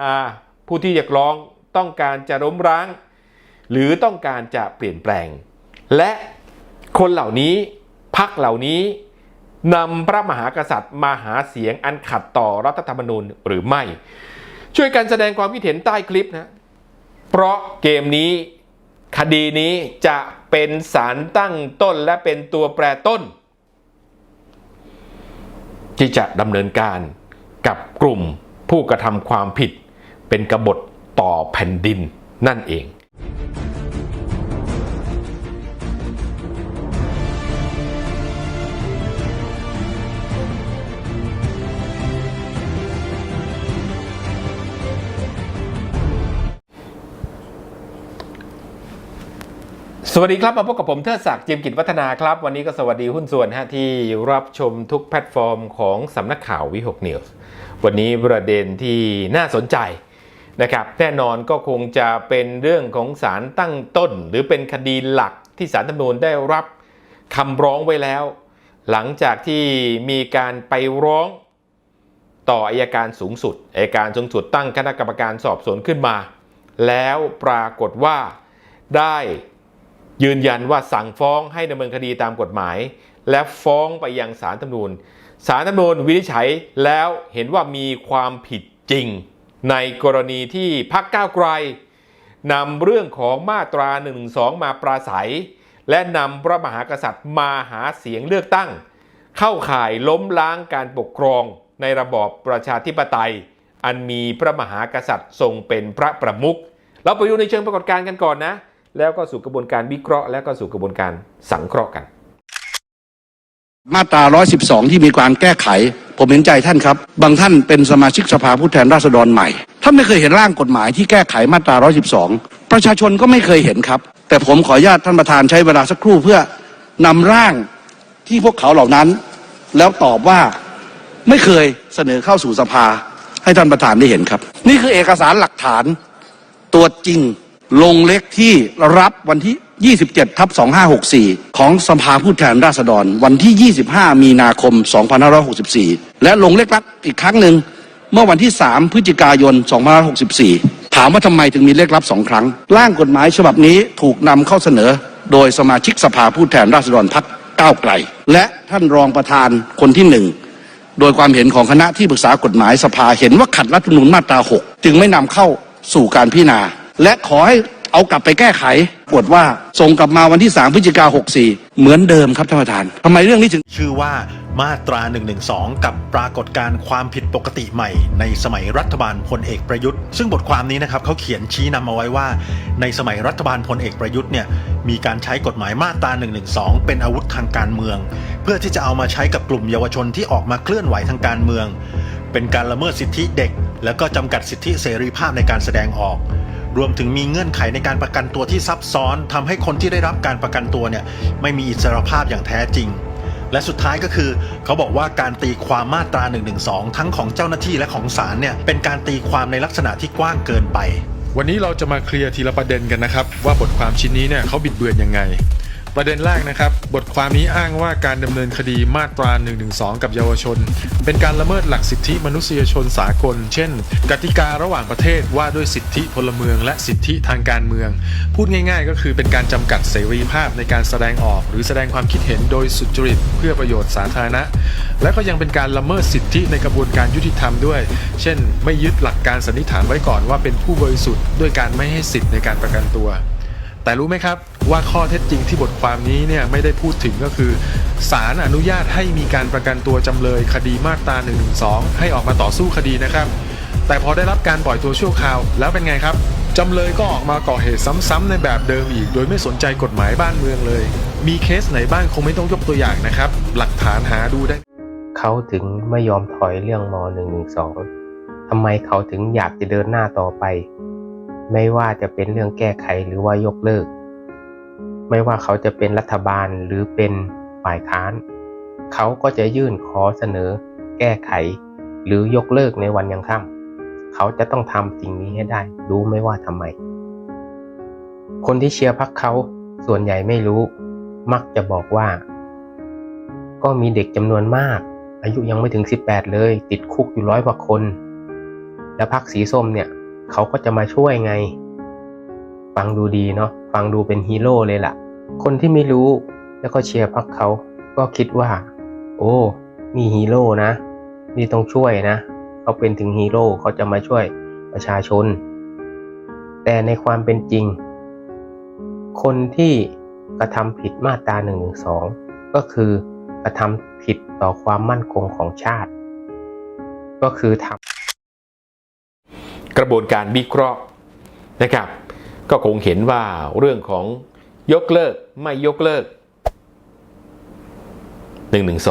นาผู้ที่เรียกร้องต้องการจะล้มร้าง หรือต้องการจะเปลี่ยนแปลง และคนเหล่านี้พักเหล่านี้นำพระมหากษัตริย์มาหาเสียงอันขัดต่อรัฐธรรมนูญหรือไม่ ช่วยกันแสดงความคิดเห็นใต้คลิปนะ เพราะเกมนี้คดีนี้จะเป็นสารตั้งต้นและเป็นตัวแปรต้น ที่จะดำเนินการกับกลุ่มผู้กระทำความผิด เป็นกบฏต่อแผ่นดินนั่นเองสวัสดีครับ มาพบกับผมเทิดศักดิ์จิมกิจวัฒนาครับ วันนี้ก็สวัสดีหุ้นส่วนฮะที่รับชมทุกแพลตฟอร์มของสำนักข่าววิหกนิวส์วันนี้ประเด็นที่น่าสนใจ นะครับแน่นอนก็คงจะเป็นเรื่องของสารตั้งต้น หรือเป็นคดีหลักที่สารธรรมนูญได้รับคำร้องไว้แล้ว หลังจากที่มีการไปร้องต่ออายการสูงสุดอายการสูงสุดตั้งคณะกรรมการสอบสวนขึ้นมา แล้วปรากฏว่าได้ยืนยันว่าสั่งฟ้องให้ดำเนินคดีตามกฎหมาย และฟ้องไปยังศาลตำนูญศาลตำนูญวินิจฉัยแล้วเห็นว่ามีความผิดจริง ในกรณีที่พักก้าวไกลนำเรื่องของมาตรา1นึมาปราศัย และนำพระมหากษัตริย์มาหาเสียงเลือกตั้ง เข้าข่ายล้มล้างการปกครองในระบอบประชาธิปไตย อันมีพระมหากษัตริย์ทรงเป็นพระประมุขเราไปดูในเชิงปรากฏการณ์กันก่อนนะ แล้วก็สู่กระบวนการวิเคราะห์ แล้วก็สู่กระบวนการสังเคราะห์กัน มาตรา 112 ที่มีการแก้ไข ผมเห็นใจท่านครับ บางท่านเป็นสมาชิกสภาผู้แทนราษฎรใหม่ ท่านไม่เคยเห็นร่างกฎหมายที่แก้ไขมาตรา 112 ประชาชนก็ไม่เคยเห็นครับ แต่ผมขออนุญาตท่านประธานใช้เวลาสักครู่เพื่อนำร่างที่พวกเขาเหล่านั้น แล้วตอบว่าไม่เคยเสนอเข้าสู่สภา ให้ท่านประธานได้เห็นครับ นี่คือเอกสารหลักฐานตัวจริงลงเล็กที่รับวันที่ 27ทับ2564 ของสภาผู้แทนราษฎร วันที่ 25 มีนาคม 2564 และลงเล็กลักอีกครั้งหนึ่งเมื่อวันที่ 3 พฤศจิกายน 2564 ถามว่าทำไมถึงมีเลขลับสองครั้ง ร่างกฎหมายฉบับนี้ถูกนำเข้าเสนอ โดยสมาชิกสภาผู้แทนราษฎรพักก้าวไกล และท่านรองประธานคนที่หนึ่งโดยความเห็นของคณะที่ปรึกษากฎหมายสภาเห็นว่าขัดรัฐธรรมนูญมาตรา 6 จึงไม่นำเข้าสู่การพิจารณาและขอให้ เอากลับไปแก้ไขปรากฏว่าส่งกลับมาวันที่ 3 พฤศจิกา64 เหมือนเดิมครับท่านประธานทำไมเรื่องนี้ถึง ชื่อว่ามาตรา 112 กับปรากฏการณ์ความผิดปกติใหม่ ในสมัยรัฐบาลพลเอกประยุทธ์ ซึ่งบทความนี้นะครับเขาเขียนชี้นำเอาไว้ว่า ในสมัยรัฐบาลพลเอกประยุทธ์เนี่ยมีการใช้กฎหมายมาตรา 112 เป็นอาวุธทางการเมือง เพื่อที่จะเอามาใช้กับกลุ่มเยาวชนที่ออกมาเคลื่อนไหวทางการเมือง เป็นการละเมิดสิทธิเด็ก แล้วก็จำกัดสิทธิเสรีภาพในการแสดงออก รวมถึงมีเงื่อนไขในการประกันตัวที่ซับซ้อนทำให้คนที่ได้รับการประกันตัวเนี่ยไม่มีอิสรภาพอย่างแท้จริง และสุดท้ายก็คือ เขาบอกว่าการตีความมาตรา1นึทั้งของเจ้าหน้าที่และของศาลเนี่ยเป็นการตีความในลักษณะที่กว้างเกินไป วันนี้เราจะมาเคลียร์ทีละประเด็นกันนะครับ ว่าบทความชิ้นนี้เนี่ยเขาบิดเบือนยังไง ประเด็นแรกนะครับ บทความนี้อ้างว่าการดำเนินคดีมาตรา112กับเยาวชน เป็นการละเมิดหลักสิทธิมนุษยชนสากล เช่น กติการะหว่างประเทศว่าด้วยสิทธิพลเมือง และสิทธิทางการเมือง พูดง่าย ๆ ก็คือเป็นการจำกัดเสรีภาพในการแสดงออก หรือแสดงความคิดเห็นโดยสุจริตเพื่อประโยชน์สาธารณะ และก็ยังเป็นการละเมิดสิทธิในกระบวนการยุติธรรมด้วย เช่น ไม่ยึดหลักการสันนิษฐานไว้ก่อนว่าเป็นผู้บริสุทธิ์ด้วยการไม่ให้สิทธิ์ในการประกันตัว แต่รู้ไหมครับ ว่าข้อเท็จจริงที่บทความนี้เนี่ยไม่ได้พูดถึงก็คือศาลอนุญาตให้มีการประกันตัวจำเลยคดีมาตรา1นึให้ออกมาต่อสู้คดีนะครับ แต่พอได้รับการปล่อยตัวชั่วคราวแล้วเป็นไงครับจำเลยก็ออกมาก่อเหตุซ้ำๆในแบบเดิมอีก โดยไม่สนใจกฎหมายบ้านเมืองเลย มีเคสไหนบ้างคงไม่ต้องยกตัวอย่างนะครับ หลักฐานหาดูได้ เขาถึงไม่ยอมถอยเรื่องม .112 ทำไมเขาถึงอยากจะเดินหน้าต่อไป ไม่ว่าจะเป็นเรื่องแก้ไขหรือว่ายกเลิก ไม่ว่าเขาจะเป็นรัฐบาลหรือเป็นฝ่ายค้าน เขาก็จะยื่นขอเสนอ แก้ไข หรือยกเลิกในวันยังค่ำเขาจะต้องทำสิ่งนี้ให้ได้ รู้ไหมว่าทำไม คนที่เชียร์พรรคเขาส่วนใหญ่ไม่รู้ มักจะบอกว่า ก็มีเด็กจำนวนมาก อายุยังไม่ถึง 18 เลย ติดคุกอยู่ร้อยกว่าคน แล้วพรรคสีส้มเนี่ย เขาก็จะมาช่วยไง ฟังดูดีเนาะ ฟังดูเป็นฮีโร่เลยล่ะ คนที่ไม่รู้แล้วก็เชียร์พรรคเขาก็คิดว่า โอ้ มีฮีโร่นะ นี่ต้องช่วยนะเขาเป็นถึงฮีโร่เขาจะมาช่วยประชาชน แต่ในความเป็นจริง คนที่กระทำผิดมาตรา1นึก็คือกระทำผิดต่อความมั่นคงของชาติ ก็คือทำกระบวนการวิเคราะห์นะครับ ก็คงเห็นว่าเรื่องของยกเลิกไม่ยกเลิก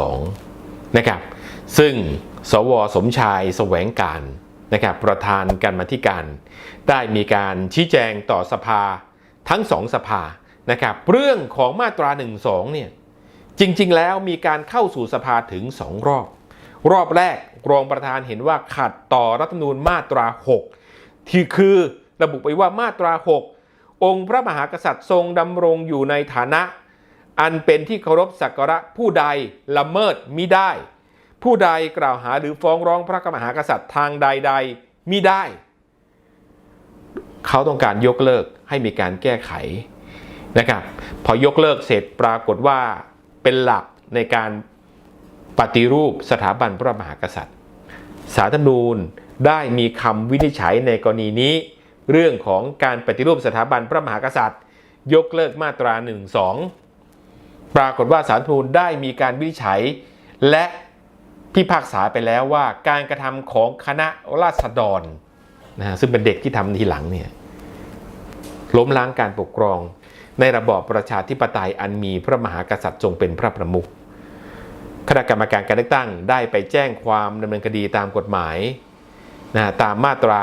112 นะครับ ซึ่งสวสมชายแสวงการนะครับประธานการมาธิการ ได้มีการชี้แจงต่อสภาทั้งสองสภานะครับเรื่องของมาตรา 12 เนี่ยจริงๆ แล้วมีการเข้าสู่สภาถึง 2 รอบ รอบแรกรองประธานเห็นว่าขัดต่อรัฐธรรมนูญมาตรา 6 ที่คือ ระบุไปว่ามาตรา 6 องค์พระมหากษัตริย์ทรงดำรงอยู่ในฐานะ อันเป็นที่เคารพสักการะผู้ใดละเมิดมิได้ ผู้ใดกล่าวหาหรือฟ้องร้องพระมหากษัตริย์ทางใดๆมิได้ เขาต้องการยกเลิกให้มีการแก้ไขนะครับพอยกเลิกเสร็จปรากฏว่าเป็นหลักในการปฏิรูปสถาบันพระมหากษัตริย์ สารธรรมนูญได้มีคำวินิจฉัยในกรณีนี้ เรื่องของการปฏิรูปสถาบันพระมหากษัตริย์ ยกเลิกมาตรา1ปรากฏว่าสารรัฐธรรมนูญได้มีการวินิจฉัย และพิพากษาไปแล้วว่าการกระทำของคณะราษฎรนะซึ่งเป็นเด็กที่ทำทีหลังเนี่ยล้มล้างการปกครอง ในระบอบประชาธิปไตยอันมีพระมหากษัตริย์ทรงเป็นพระประมุขคณะกรรมการการเลือกตั้งได้ไปแจ้งความดำเนินคดีตามกฎหมาย นะตามมาตรา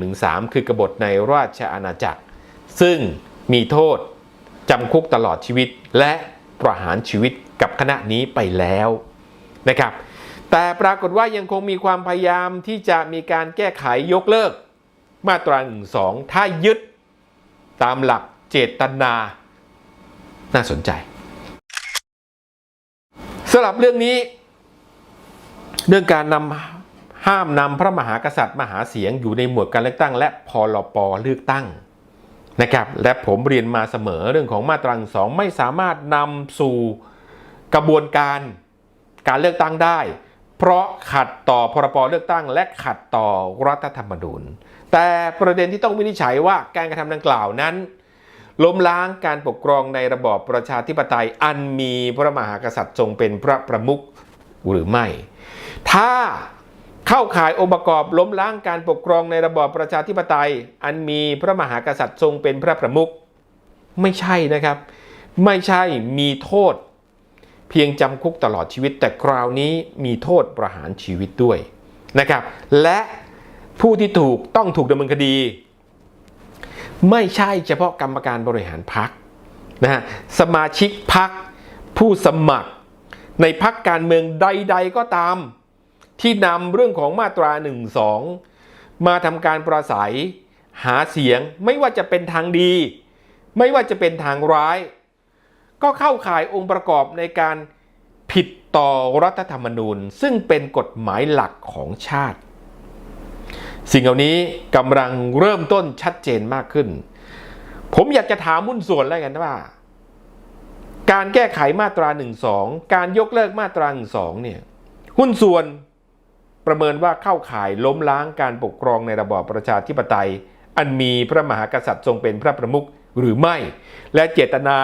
1-3 คือกบฏในราชอาณาจักร ซึ่งมีโทษจำคุกตลอดชีวิตและประหารชีวิตกับคณะนี้ไปแล้วนะครับแต่ปรากฏว่ายังคงมีความพยายามที่จะมีการแก้ไขยกเลิก มาตรา1-2ถ้ายึดตามหลักเจตนา น่าสนใจสำหรับเรื่องนี้ เรื่องการนำ ห้ามนำพระมหากษัตริย์มหาเสียงอยู่ในหมวดการเลือกตั้ง และพลปเลือกตั้งนะครับ และผมเรียนมาเสมอเรื่องของมาตราสองไม่สามารถนำสู่กระบวนการการเลือกตั้งได้ เพราะขัดต่อพรบเลือกตั้ง และขัดต่อรัฐธรรมนูญ แต่ประเด็นที่ต้องวินิจฉัยว่าการกระทำดังกล่าวนั้นล้มล้างการปกครองในระบอบประชาธิปไตยอันมีพระมหากษัตริย์ทรงเป็นพระประมุขหรือไม่ ถ้า เข้าข่ายองค์ประกอบล้มล้างการปกครองในระบอบประชาธิปไตย อันมีพระมหากษัตริย์ทรงเป็นพระประมุขไม่ใช่นะครับ ไม่ใช่มีโทษ เพียงจำคุกตลอดชีวิต แต่คราวนี้มีโทษประหารชีวิตด้วยนะครับ และผู้ที่ถูกต้องถูกดำเนินคดี ไม่ใช่เฉพาะกรรมการบริหารพักนะฮะสมาชิกพักผู้สมัคร ในพักการเมืองใด ๆก็ตาม ที่นำเรื่องของมาตรา 1 2 มาทำการประสัยหาเสียงไม่ว่าจะเป็นทางดี ไม่ว่าจะเป็นทางร้าย ก็เข้าข่ายองค์ประกอบในการผิดต่อรัฐธรรมนูญ ซึ่งเป็นกฎหมายหลักของชาติ สิ่งเหล่านี้กำลังเริ่มต้นชัดเจนมากขึ้น ผมอยากจะถามมุ่นส่วนแล้วกันว่า การแก้ไขมาตรา 1 2 การยกเลิกมาตรา 1 2 เนี่ยหุ้นส่วน ประเมินว่าเข้าข่ายล้มล้างการปกครองในระบอบประชาธิปไตย อันมีพระมหากษัตริย์ทรงเป็นพระประมุขหรือไม่ และเจตนา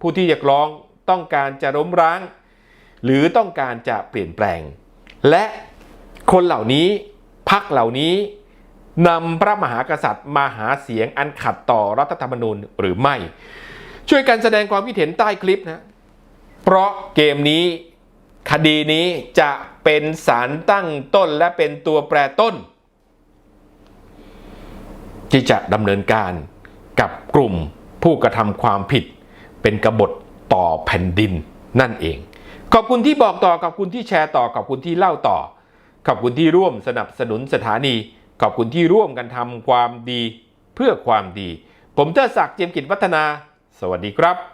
ผู้ที่เรียกร้องต้องการจะล้มล้าง หรือต้องการจะเปลี่ยนแปลง และคนเหล่านี้พักเหล่านี้นำพระมหากษัตริย์มาหาเสียงอันขัดต่อรัฐธรรมนูญหรือไม่ ช่วยกันแสดงความคิดเห็นใต้คลิปนะ เพราะเกมนี้ คดีนี้จะเป็นสารตั้งต้นและเป็นตัวแปรต้น ที่จะดำเนินการกับกลุ่มผู้กระทำความผิด เป็นกบฏต่อแผ่นดินนั่นเอง ขอบคุณที่บอกต่อขอบคุณที่แชร์ต่อขอบคุณที่เล่าต่อ ขอบคุณที่ร่วมสนับสนุนสถานี ขอบคุณที่ร่วมกันทำความดีเพื่อความดี ผมเทอศักดิ์เจียมกิจวัฒนา สวัสดีครับ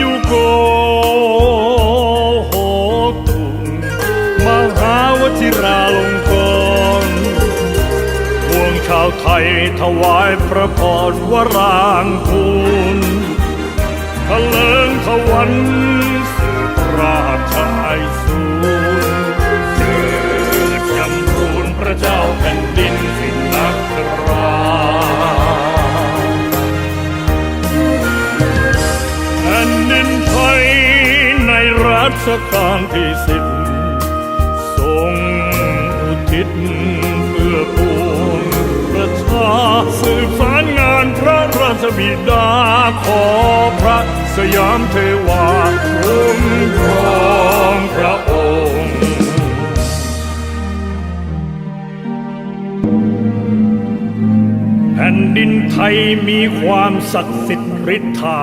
ยุโกโหตุมหาวชิราลงกรณ์พวงชาวไทยถวายพระพรวรางคูณทะเลิงทวันสืบราชไชกาลที่สิบทรงอุทิศเพื่อปวงประชาสืบสารงานพระราชบิดาขอพระสยามเทวาคุ้มครองพระองค์แผ่นดินไทยมีความศักดิ์สิทธิ์ฤทธา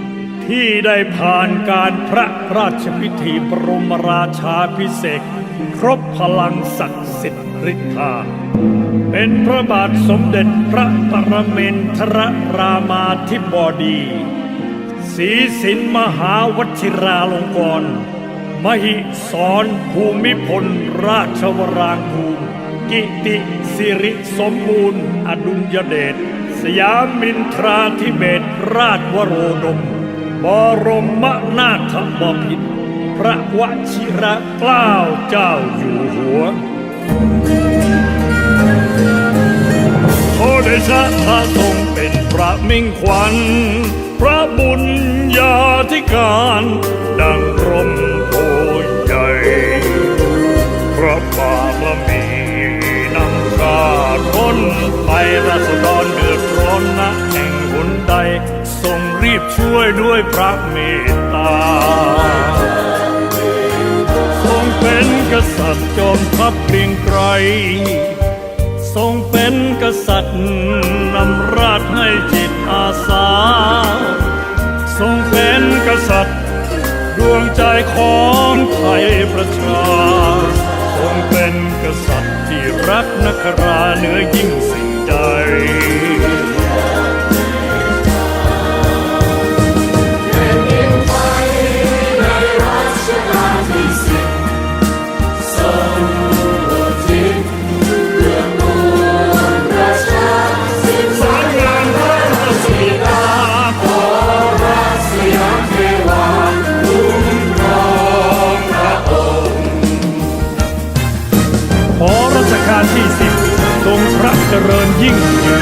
ที่ได้ผ่านการพระราชพิธีบรมราชาพิเศษครบพลังศักดิ์สิทธิ์ฤทธา เป็นพระบาทสมเด็จพระปรเมนทรรามาธิบดีศรีสินมหาวชิราลงกรณ์มหิสรภูมิพลราชวรางคูกิติสิริสมบูรณ์ อดุลยเดชสยามินทราธิเบศราชวโรดม บรมนาถบพิตรพระวชิระเกล้าเจ้าอยู่หัวขอเดชะพระทรงเป็นพระมิ่งขวัญ พระบุญญาธิการ ดังร่มโพใหญ่ พระบารมีนำข้าท้นไปรัศดร ช่วยด้วยพระเมตตา ทรงเป็นกษัตริย์จอมทัพเกรียงไกร ทรงเป็นกษัตริย์นำราชให้จิตอาสา ทรงเป็นกษัตริย์ดวงใจของไทยประชา ทรงเป็นกษัตริย์ที่รักนักราเหนือยิ่งสิ่งใด ขอ